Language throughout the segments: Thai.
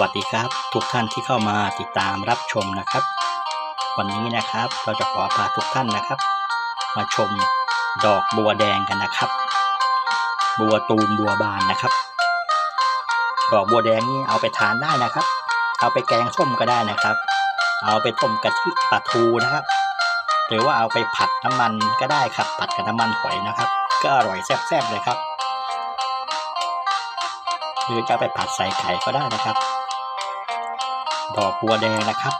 วัสดีครับ ทุกท่านที่เข้ามาติดตามรับชมนะครับ วันนี้นะครับเราจะขอพาทุกท่านนะครับ มาชมดอกบัวแดงกันนะครับ บัวตูมบัวบานนะครับ ดอกบัวแดงนี่เอาไปทานได้นะครับ เอาไปแกงส้มก็ได้นะครับ เอาไปต้มกะทิปลาทูนะครับ หรือว่าเอาไปผัดน้ำมันก็ได้ครับ ผัดกับน้ำมันหอยนะครับ ก็อร่อยแซ่บๆเลยครับหรือจะไปผัดใส่ไข่ก็ได้นะครับ ดอกบัวแดงนะครับ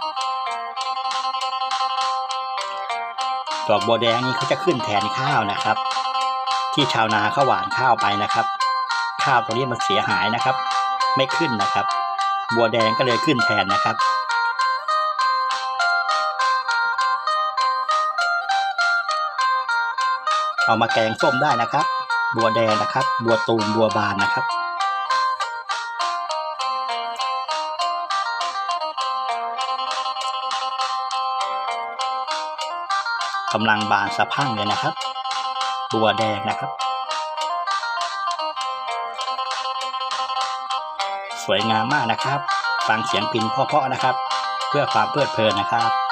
ดอกบัวแดงนี่เขาจะขึ้นแทนข้าวนะครับ ที่ชาวนาเขาหว่านข้าวไปนะครับ ข้าวตรงนี้มันเสียหายนะครับ ไม่ขึ้นนะครับ บัวแดงก็เลยขึ้นแทนนะครับเอามาแกงส้มได้นะครับ บัวแดงนะครับ บัวตูมบัวบานนะครับ กำลังบานสะพั่งเลยนะครับบัวแดงนะครับ สวยงามมากนะครับ ฟังเสียงพินเพาะๆนะครับ เพื่อความเพลิดเพลินนะครับ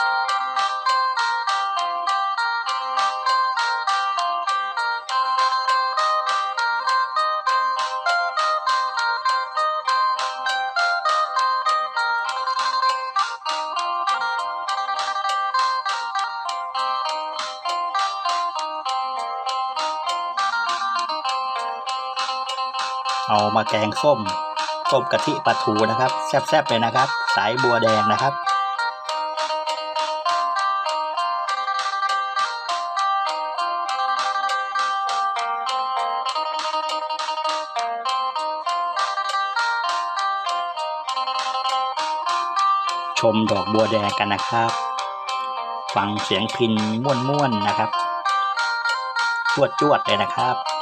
เอามาแกงส้มต้มกะทิปลาทูนะครับ แซ่บๆเลยนะครับ สายบัวแดงนะครับ ชมดอกบัวแดงกันนะครับ ฟังเสียงพินม่วนๆนะครับจวดจวดๆเลยนะครับ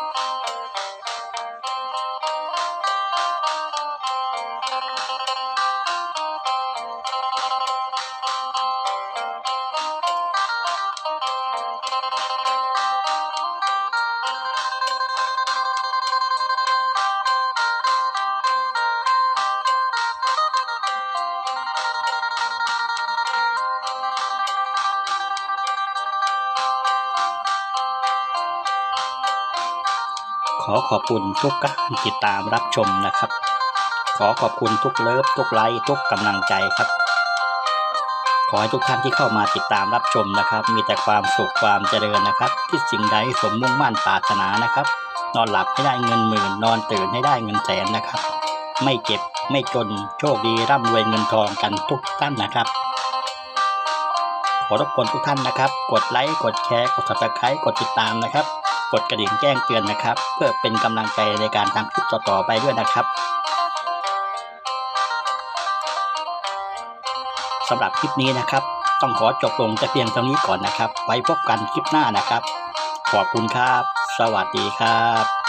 ขอขอบคุณทุกการติดตามรับชมนะครับ ขอขอบคุณทุกเลิฟทุกไลค์ทุกกำลังใจครับ ขอให้ทุกท่านที่เข้ามาติดตามรับชมนะครับ มีแต่ความสุขความเจริญนะครับคิดสิ่งใดสมมุ่งมั่นปรารถนานะครับ นอนหลับให้ได้เงินหมื่นนอนตื่นให้ได้เงินแสนนะครับ ไม่เจ็บไม่จนโชคดีร่ำรวยเงินทองกันทุกท่านนะครับขอรบกวนทุกท่านนะครับ กดไลค์ กดแชร์ กด subscribe กดติดตามนะครับ กดกระดิ่งแจ้งเตือนนะครับ เพื่อเป็นกำลังใจในการทำคลิปต่อๆไปด้วยนะครับสำหรับคลิปนี้นะครับ ต้องขอจบลงแต่เพียงเท่านี้ก่อนนะครับ ไว้พบกันคลิปหน้านะครับ ขอบคุณครับ สวัสดีครับ